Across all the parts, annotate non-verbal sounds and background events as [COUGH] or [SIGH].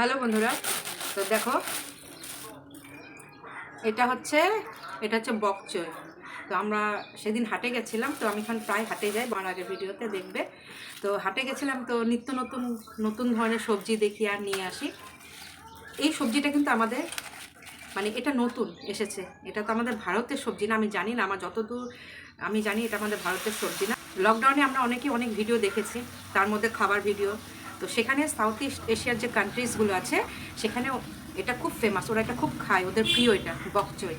Hello বন্ধুরা, তো দেখো, এটা হচ্ছে এটা হচ্ছে বকচয় তো আমরা সেদিন হাটে গেছিলাম, তো আমি এখন প্রায় হাটে যাই আগের ভিডিওতে দেখবে। তো হাটে গেছিলাম, তো নিত্য নতুন নতুন ধরনের সবজি দেখি আর নিয়ে আসি। এই সবজিটা কিন্তু আমাদের মানে এটা নতুন এসেছে। এটা তো আমাদের ভারতের সবজি না, আমি জানি না, আমার যতদূর আমি জানি এটা আমাদের ভারতের সবজি না। লকডাউনে আমরা অনেকে অনেক ভিডিও দেখেছি, তার মধ্যে খাবার ভিডিও তো সেখানে সাউথ ইস্ট এশিয়ার যে কান্ট্রিজগুলো আছে সেখানে এটা খুব ফেমাস ওরা এটা খুব খায়, ওদের প্রিয় এটা বকচই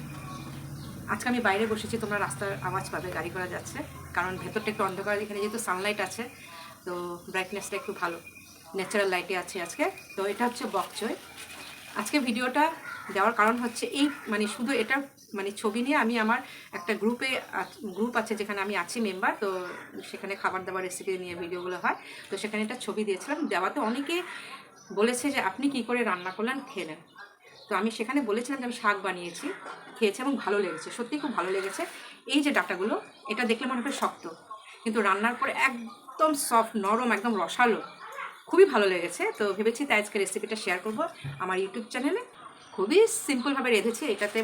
আজকে আমি বাইরে বসেছি, তোমরা রাস্তার আওয়াজ পাবে, গাড়ি করা যাচ্ছে, কারণ ভেতরটা একটু অন্ধকার, এখানে যেহেতু সানলাইট আছে, তো ব্রাইটনেসটা একটু ভালো ন্যাচারাল লাইটে আছে আজকে, তো এটা হচ্ছে বকচই আজকে ভিডিওটা দেওয়ার কারণ হচ্ছে এই মানে শুধু এটা মানে ছবি নিয়ে আমি আমার একটা গ্রুপে গ্রুপ আছে যেখানে আমি আছি মেম্বার, তো সেখানে খাবার দাবার রেসিপি নিয়ে ভিডিওগুলো হয়। তো সেখানে একটা ছবি দিয়েছিলাম দেওয়াতে অনেকে বলেছে যে আপনি কি করে রান্না করলেন খেলেন। তো আমি সেখানে বলেছিলাম যে আমি শাক বানিয়েছি, খেয়েছি এবং ভালো লেগেছে সত্যি খুব ভালো লেগেছে। এই যে ডাটাগুলো, এটা দেখলে মনে হয় শক্ত, কিন্তু রান্নার পরে একদম সফট নরম, একদম রসালো, খুবই ভালো লেগেছে। তো ভেবেছি তাই আজকে রেসিপিটা শেয়ার করব আমার ইউটিউব চ্যানেলে খুবই সিম্পলভাবে রেঁধেছি, এটাতে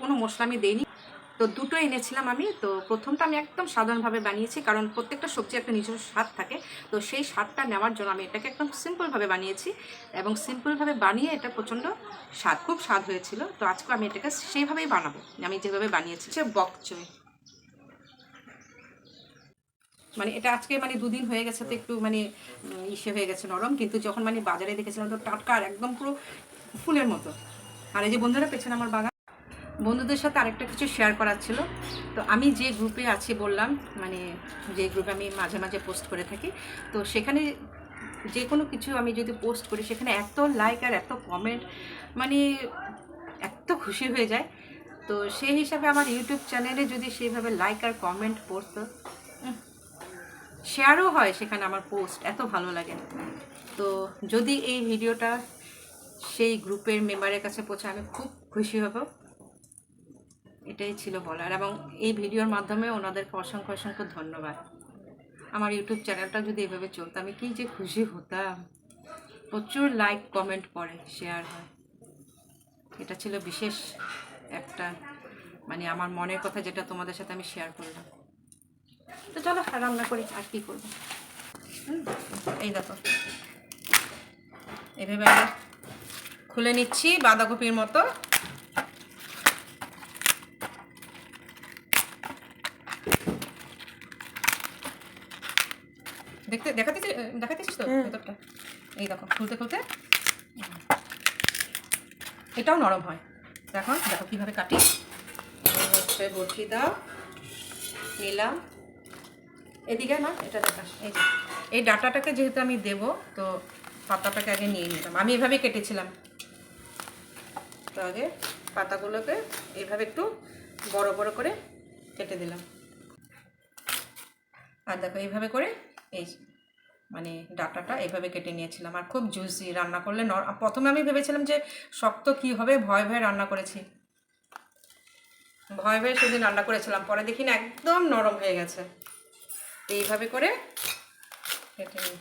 কোনো মশলা আমি দিইনি। তো দুটো এনেছিলাম আমি, তো প্রথমটা আমি একদম সাধারণভাবে বানিয়েছি, কারণ প্রত্যেকটা সবজি একটা নিজস্ব স্বাদ থাকে। তো সেই স্বাদটা নেওয়ার জন্য আমি এটাকে একদম সিম্পলভাবে বানিয়েছি এবং সিম্পলভাবে বানিয়ে এটা প্রচণ্ড স্বাদ, খুব স্বাদ হয়েছিল। তো আজকে আমি এটাকে সেইভাবেই বানাবো, আমি যেভাবে বানিয়েছি। সে বকচই। মানে এটা আজকে মানে দুদিন হয়ে গেছে তো একটু মানে ইসে হয়ে গেছে নরম, কিন্তু যখন মানে বাজারে দেখেছিলাম তো টাটকা একদম পুরো ফুলের মতো। আর এই যে বন্ধুরা, পেছনে আমার বাগান। বন্ধুদের সাথে আরেকটা কিছু শেয়ার করার ছিল। তো আমি যে গ্রুপে আছি বললাম মানে যে গ্রুপে আমি মাঝে মাঝে পোস্ট করে থাকি, তো সেখানে যে কোনো কিছু আমি যদি পোস্ট করি, সেখানে এত লাইক আর এত কমেন্ট মানে এত খুশি হয়ে যায়। তো সেই হিসাবে আমার ইউটিউব চ্যানেলে যদি সেইভাবে লাইক আর কমেন্ট পড়তো শেয়ারও হয় সেখানে আমার পোস্ট এত ভালো লাগে। তো যদি এই ভিডিওটা সেই গ্রুপের মেম্বারের কাছে পৌঁছে আমি খুব খুশি হব। এটাই ছিল বলার এবং এই ভিডিওর মাধ্যমে ওনাদেরকে অসংখ্য অসংখ্য ধন্যবাদ। আমার ইউটিউব চ্যানেলটা যদি এভাবে চলতো আমি কি যে খুশি হতাম। প্রচুর লাইক কমেন্ট পড়ে শেয়ার হয়। এটা ছিল বিশেষ একটা মানে আমার মনের কথা যেটা তোমাদের সাথে আমি শেয়ার করলাম। তো চলো রান্না করি, আর কি করব? এই দেখো। এভাবে আমি খুলে নিচ্ছি বাঁধাকপির মতো। দেখতে দেখাতে দেখাতেছিস তো ভেতরটা? এই দেখো খুলতে খুলতে। এটাও নরম হয়। দেখো দেখো কীভাবে কাটি। হচ্ছে বটি দাও। নিলাম। এদিকে না এটা দেখা। এই এই ডাটাটাকে যেহেতু আমি দেব তো পাতাটাকে আগে নিয়ে নিলাম। আমি এভাবে কেটেছিলাম। তো আগে পাতাগুলোকে এইভাবে একটু বড় বড় করে কেটে দিলাম। আর দেখো, এইভাবে করে এই মানে ডাটাটা এইভাবে কেটে নিয়েছিলাম। আর খুব জুসি রান্না করলে নর প্রথমে আমি ভেবেছিলাম যে শক্ত কি হবে, ভয় ভয়ে রান্না করেছি। ভয় ভয়ে সেদিন রান্না করেছিলাম। পরে দেখি না, একদম নরম হয়ে গেছে। এইভাবে করে কেটে নিই।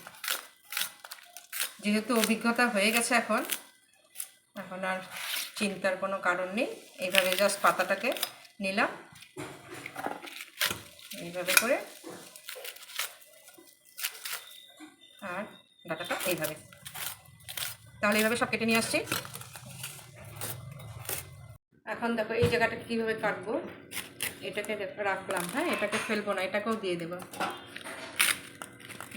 যেহেতু অভিজ্ঞতা হয়ে গেছে এখন এখন আর চিন্তার কোনো কারণ নেই। এইভাবে জাস্ট পাতাটাকে নিলাম। এইভাবে করে। আর ডাটাটা এইভাবে। তাহলে এইভাবে সব কেটে নিয়ে আসছি। এখন দেখো এই জায়গাটা কীভাবে কাটবো? এটাকে রাখলাম হ্যাঁ? এটাকে ফেলব না, এটাকেও দিয়ে দেবো।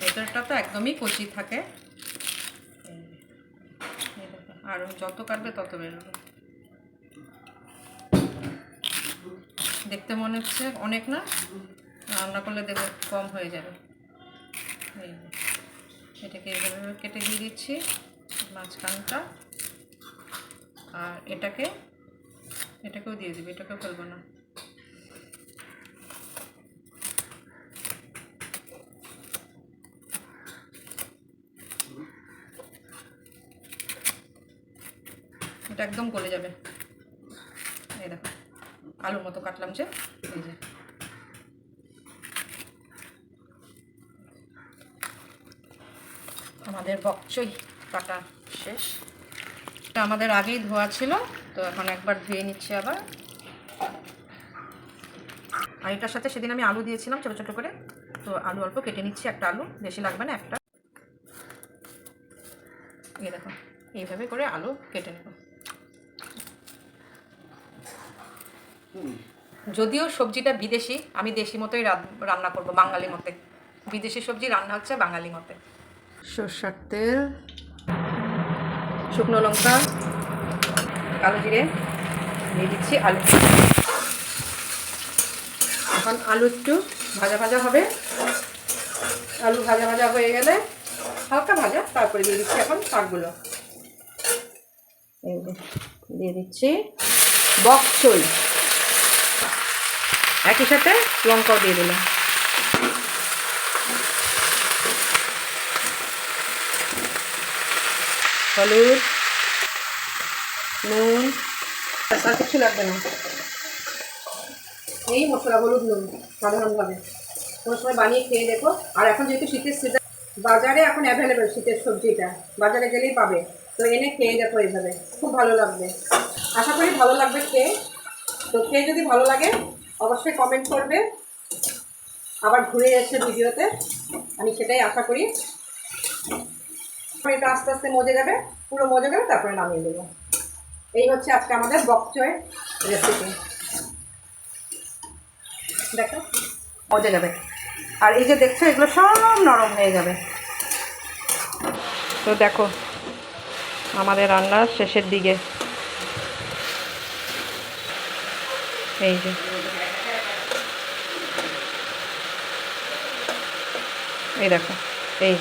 ভেতরটা তো একদমই কচি থাকে। আর যত কাটবে তত বেরোবে। দেখতে মনে হচ্ছে অনেক না? রান্না করলে দেখো কম হয়ে যাবে। এই এটাকে এইভাবে কেটে দিয়ে দিচ্ছি মাঝখানটা। আর এটাকে, এটাকেও দিয়ে দিবি, এটাকেও ফেলব না। এটা একদম গলে যাবে। আলুর মতো কাটলাম যে, এই যে। আমাদের বকচই কাটা শেষ। আমাদের আগেই ধোয়া ছিল, তো এখন একবার ধুয়ে নিচ্ছি আবার। আর এটার সাথে সেদিন আমি আলু দিয়েছিলাম ছোটো ছোটো করে, তো আলু অল্প কেটে নিচ্ছি একটা আলু, বেশি লাগবে না একটা। এই দেখো, এইভাবে করে আলু কেটে নেব। যদিও সবজিটা বিদেশি আমি দেশি মতোই রান- রান্না করব বাঙালি মতে। বিদেশি সবজি রান্না হচ্ছে বাঙালি মতে। সর্ষার তেল শুকনো লঙ্কা কালো জিরে দিয়ে দিচ্ছি আলু। এখন আলু একটু ভাজা ভাজা হবে। আলু ভাজা ভাজা হয়ে গেলে হালকা ভাজা তারপরে দিয়ে দিচ্ছি এখন শাকগুলো। দিয়ে দিচ্ছি বক চই একই সাথে লঙ্কাও দিয়ে দিলাম। হলুদ, নুন, আর কিছু লাগবে না। এই মশলা, হলুদ, নুন, সাধারণভাবে। কোনো সময় বানিয়ে খেয়ে দেখো। আর এখন যেহেতু শীতের সিজন বাজারে এখন অ্যাভেলেবেল শীতের সবজিটা। বাজারে গেলেই পাবে। তো এনে খেয়ে দেখো এইভাবে। খুব ভালো লাগবে। আশা করি ভালো লাগবে খেয়ে। তো খেয়ে যদি ভালো লাগে অবশ্যই কমেন্ট করবে। আবার ঘুরে এসে ভিডিওতে। আমি সেটাই আশা করি। এটা আস্তে আস্তে মজে যাবে, পুরো মজে যাবে, তারপরে নামিয়ে দেবো। এই হচ্ছে আজকে আমাদের বকচয় রেসিপি দেখো, মজে যাবে। আর এই যে দেখছ, এগুলো সব নরম হয়ে যাবে। তো দেখো, আমাদের রান্না শেষের দিকে। এই যে। এই দেখো, এই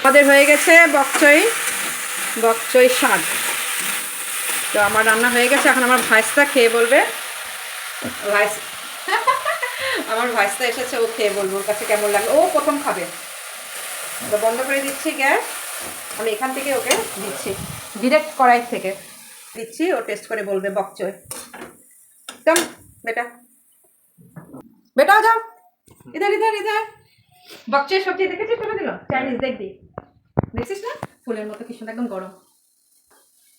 আমাদের হয়ে গেছে বকচই বকচই শাক। তো আমার রান্না হয়ে গেছে, এখন আমার ভাইসটা খেয়ে বলবে। ভাইস আমার ভাইসটা এসেছে, ও খেয়ে বলব, ওর কাছে কেমন লাগল? ও প্রথম খাবে। তো বন্ধ করে দিচ্ছি গ্যাস। আমি এখান থেকে ওকে দিচ্ছি ডিরেক্ট কড়াই থেকে। দিচ্ছি, ও টেস্ট করে বলবে বকচই। একদম বেটা। বেটা যাও। ইধার ইধার ইধার। বকচই সবজি দেখেছিস? ফেলে দিল? চাইনিজ দেখবি। দেখছিস না? ফুলের মতো কি সুন্দর একদম গরম।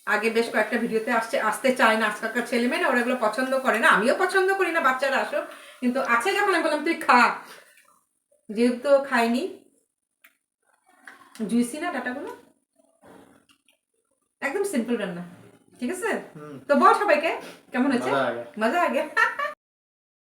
আগে বেশ কয়েকটা ভিডিওতে আসছে আসতে চায় না আজকালকার ছেলেমেয়েরা ওরা এগুলো পছন্দ করে না। আমিও পছন্দ করি না বাচ্চারা আসো কিন্তু আছে যখন আমি বললাম তুই খা। যেহেতু খাইনি। জুইসি না ডাটাগুলো? একদম সিম্পল রান্না। ঠিক আছে? তো বল সবাইকে কেমন হয়েছে। মজা আগে। [LAUGHS]